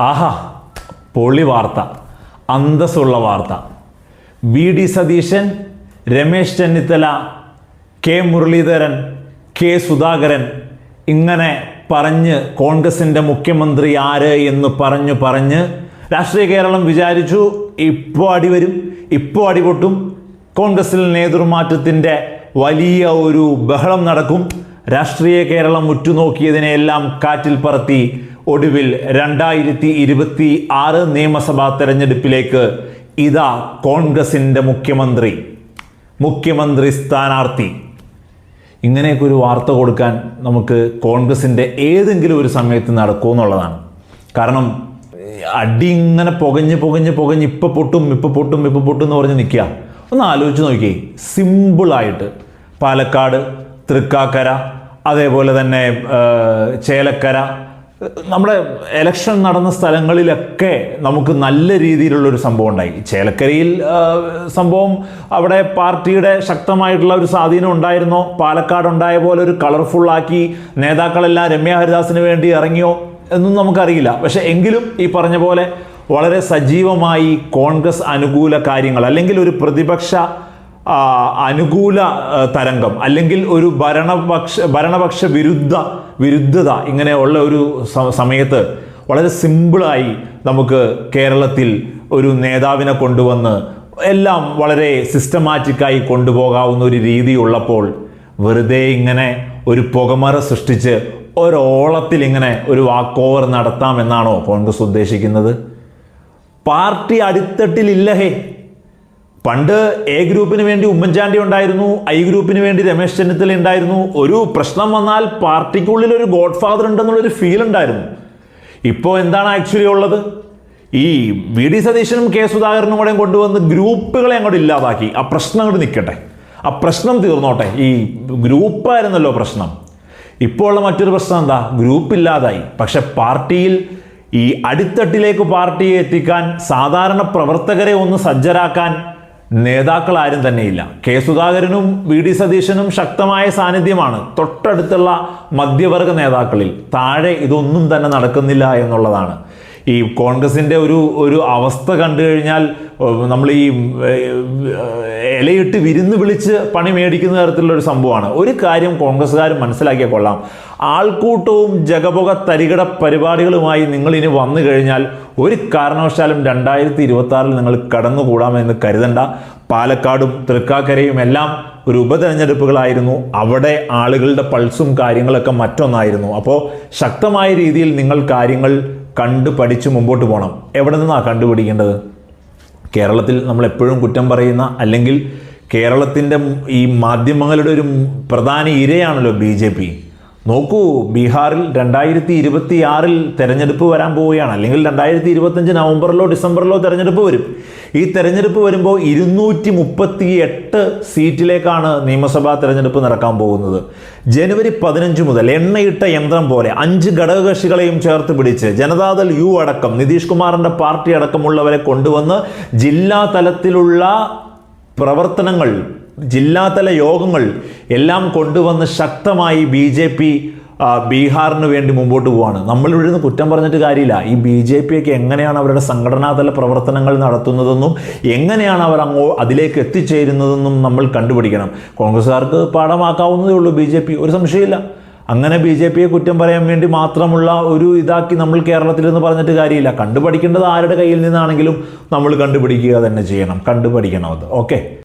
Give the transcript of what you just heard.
ആഹാ പൊളി വാർത്ത അന്തസ്സുള്ള വാർത്ത. V D Satheesan Ramesh Chennithala K Muraleedharan K Sudhakaran ഇങ്ങനെ പറഞ്ഞ് കോൺഗ്രസിന്റെ മുഖ്യമന്ത്രി ആര് എന്ന് പറഞ്ഞു പറഞ്ഞ് രാഷ്ട്രീയ കേരളം വിചാരിച്ചു ഇപ്പോൾ അടിവരും ഇപ്പോൾ അടിപൊട്ടും കോൺഗ്രസിൽ നേതൃമാറ്റത്തിന്റെ വലിയ ഒരു ബഹളം നടക്കും. രാഷ്ട്രീയ കേരളം ഉറ്റുനോക്കിയതിനെയെല്ലാം കാറ്റിൽ പറത്തി ഒടുവിൽ രണ്ടായിരത്തി ഇരുപത്തി ആറ് നിയമസഭാ തെരഞ്ഞെടുപ്പിലേക്ക് ഇതാ കോൺഗ്രസിന്റെ മുഖ്യമന്ത്രി മുഖ്യമന്ത്രി സ്ഥാനാർത്ഥി. ഇങ്ങനെയൊക്കെ ഒരു വാർത്ത കൊടുക്കാൻ നമുക്ക് കോൺഗ്രസിന്റെ ഏതെങ്കിലും ഒരു സമയത്ത് നടക്കുമെന്നുള്ളതാണ് കാരണം അടി ഇങ്ങനെ പുകഞ്ഞ് പുകഞ്ഞ് പുകഞ്ഞ് ഇപ്പം പൊട്ടും ഇപ്പം പൊട്ടും ഇപ്പം പൊട്ടും എന്ന് പറഞ്ഞ് നിൽക്കുക. ഒന്ന് ആലോചിച്ച് നോക്കിയേ സിമ്പിളായിട്ട് പാലക്കാട് തൃക്കാക്കര അതേപോലെ തന്നെ ചേലക്കര നമ്മുടെ എലക്ഷൻ നടന്ന സ്ഥലങ്ങളിലൊക്കെ നമുക്ക് നല്ല രീതിയിലുള്ളൊരു സംഭവം ഉണ്ടായി. ചേലക്കരയിൽ സംഭവം അവിടെ പാർട്ടിയുടെ ശക്തമായിട്ടുള്ള ഒരു സ്വാധീനം ഉണ്ടായിരുന്നോ? പാലക്കാട് ഉണ്ടായ പോലെ ഒരു കളർഫുള്ളാക്കി നേതാക്കളെല്ലാം രമ്യ ഹരിദാസിന് വേണ്ടി ഇറങ്ങിയോ എന്നും നമുക്കറിയില്ല. പക്ഷെ എങ്കിലും ഈ പറഞ്ഞ പോലെ വളരെ സജീവമായി കോൺഗ്രസ് അനുകൂല കാര്യങ്ങൾ അല്ലെങ്കിൽ ഒരു പ്രതിപക്ഷ അനുകൂല തരംഗം അല്ലെങ്കിൽ ഒരു ഭരണപക്ഷ ഭരണപക്ഷ വിരുദ്ധ വിരുദ്ധത ഇങ്ങനെയുള്ള ഒരു സമയത്ത് വളരെ സിമ്പിളായി നമുക്ക് കേരളത്തിൽ ഒരു നേതാവിനെ കൊണ്ടുവന്ന് എല്ലാം വളരെ സിസ്റ്റമാറ്റിക്കായി കൊണ്ടുപോകാവുന്ന ഒരു രീതി ഉള്ളപ്പോൾ വെറുതെ ഇങ്ങനെ ഒരു പുകമറ സൃഷ്ടിച്ച് ഒരോളത്തിൽ ഇങ്ങനെ ഒരു വാക്ക് ഓവർ നടത്താമെന്നാണോ കോൺഗ്രസ് ഉദ്ദേശിക്കുന്നത്? പാർട്ടി അടിത്തട്ടിലില്ല ഹേ. പണ്ട് എ ഗ്രൂപ്പിന് വേണ്ടി ഉമ്മൻചാണ്ടി ഉണ്ടായിരുന്നു ഐ ഗ്രൂപ്പിന് വേണ്ടി രമേശ് ചെന്നിത്തല ഉണ്ടായിരുന്നു. ഒരു പ്രശ്നം വന്നാൽ പാർട്ടിക്കുള്ളിൽ ഒരു ഗോഡ് ഫാദർ ഉണ്ടെന്നുള്ളൊരു ഫീൽ ഉണ്ടായിരുന്നു. ഇപ്പോൾ എന്താണ് ആക്ച്വലി ഉള്ളത്? ഈ വി ഡി സതീശനും കെ സുധാകരനും കൂടെയും കൊണ്ടുവന്ന് ഗ്രൂപ്പുകളെ അങ്ങോട്ട് ഇല്ലാതാക്കി. ആ പ്രശ്നം അങ്ങോട്ട് നിൽക്കട്ടെ. ആ പ്രശ്നം തീർന്നോട്ടെ. ഈ ഗ്രൂപ്പായിരുന്നല്ലോ പ്രശ്നം. ഇപ്പോൾ ഉള്ള മറ്റൊരു പ്രശ്നം എന്താ? ഗ്രൂപ്പ് ഇല്ലാതായി. പക്ഷെ പാർട്ടിയിൽ ഈ അടിത്തട്ടിലേക്ക് പാർട്ടിയെ എത്തിക്കാൻ സാധാരണ പ്രവർത്തകരെ ഒന്ന് സജ്ജരാക്കാൻ നേതാക്കൾ ആരും തന്നെയില്ല. കെ സുധാകരനും വി ഡി സതീശനും ശക്തമായ സാന്നിധ്യമാണ് തൊട്ടടുത്തുള്ള മധ്യവർഗ നേതാക്കളിൽ. താഴെ ഇതൊന്നും തന്നെ നടക്കുന്നില്ല എന്നുള്ളതാണ്. ഈ കോൺഗ്രസിന്റെ ഒരു ഒരു അവസ്ഥ കണ്ടു കഴിഞ്ഞാൽ നമ്മൾ ഈ ഇലയിട്ട് വിരുന്ന് വിളിച്ച് പണി മേടിക്കുന്ന തരത്തിലുള്ള ഒരു സംഭവമാണ്. ഒരു കാര്യം കോൺഗ്രസ്സുകാർ മനസ്സിലാക്കിയാൽ കൊള്ളാം. ആൾക്കൂട്ടവും ജഗപുക തരികിട പരിപാടികളുമായി നിങ്ങൾ വന്നു കഴിഞ്ഞാൽ ഒരു കാരണവശാലും രണ്ടായിരത്തി ഇരുപത്തി നിങ്ങൾ കടന്നുകൂടാമെന്ന് കരുതണ്ട. പാലക്കാടും തൃക്കാക്കരയും എല്ലാം ഒരു ഉപതെരഞ്ഞെടുപ്പുകളായിരുന്നു. അവിടെ ആളുകളുടെ പൾസും കാര്യങ്ങളൊക്കെ മറ്റൊന്നായിരുന്നു. അപ്പോൾ ശക്തമായ രീതിയിൽ നിങ്ങൾ കാര്യങ്ങൾ കണ്ടു പഠിച്ച് മുമ്പോട്ട് പോകണം എവിടെ നിന്നാണ് കണ്ടുപിടിക്കേണ്ടത്? കേരളത്തിൽ നമ്മൾ എപ്പോഴും കുറ്റം പറയുന്ന അല്ലെങ്കിൽ കേരളത്തിന്റെ ഈ മാധ്യമങ്ങളുടെ ഒരു പ്രധാന ഇരയാണല്ലോ ബി ജെ പി. നോക്കൂ ബീഹാറിൽ രണ്ടായിരത്തി ഇരുപത്തി ആറിൽ തെരഞ്ഞെടുപ്പ് വരാൻ പോവുകയാണ്. അല്ലെങ്കിൽ രണ്ടായിരത്തി ഇരുപത്തഞ്ച് നവംബറിലോ ഡിസംബറിലോ തെരഞ്ഞെടുപ്പ് വരും. ഈ തെരഞ്ഞെടുപ്പ് വരുമ്പോൾ ഇരുന്നൂറ്റി മുപ്പത്തി എട്ട് സീറ്റിലേക്കാണ് നിയമസഭാ തെരഞ്ഞെടുപ്പ് നടക്കാൻ പോകുന്നത്. ജനുവരി പതിനഞ്ച് മുതൽ എണ്ണയിട്ട യന്ത്രം പോലെ അഞ്ച് ഘടകകക്ഷികളെയും ചേർത്ത് പിടിച്ച് ജനതാദൾ യു അടക്കം നിതീഷ് കുമാറിന്റെ പാർട്ടി അടക്കമുള്ളവരെ കൊണ്ടുവന്ന് ജില്ലാ തലത്തിലുള്ള പ്രവർത്തനങ്ങൾ ജില്ലാതല യോഗങ്ങൾ എല്ലാം കൊണ്ടുവന്ന് ശക്തമായി ബി ജെ പി ബീഹാറിന് വേണ്ടി മുമ്പോട്ട് പോവാണ്. നമ്മൾ ഇവിടെ നിന്ന് കുറ്റം പറഞ്ഞിട്ട് കാര്യമില്ല. ഈ ബി ജെ പി ഒക്കെ എങ്ങനെയാണ് അവരുടെ സംഘടനാതല പ്രവർത്തനങ്ങൾ നടത്തുന്നതെന്നും എങ്ങനെയാണ് അവർ അങ്ങോ അതിലേക്ക് എത്തിച്ചേരുന്നതെന്നും നമ്മൾ കണ്ടുപിടിക്കണം. കോൺഗ്രസ്സുകാർക്ക് പാഠമാക്കാവുന്നതേ ഉള്ളൂ ബി ജെ പി ഒരു സംശയമില്ല. അങ്ങനെ ബി ജെ പിയെ കുറ്റം പറയാൻ വേണ്ടി മാത്രമുള്ള ഒരു ഇതാക്കി നമ്മൾ കേരളത്തിൽ എന്ന് പറഞ്ഞിട്ട് കാര്യമില്ല. കണ്ടുപഠിക്കേണ്ടത് ആരുടെ കയ്യിൽ നിന്നാണെങ്കിലും നമ്മൾ കണ്ടുപിടിക്കുക തന്നെ ചെയ്യണം. കണ്ടുപഠിക്കണം അത്. ഓക്കെ?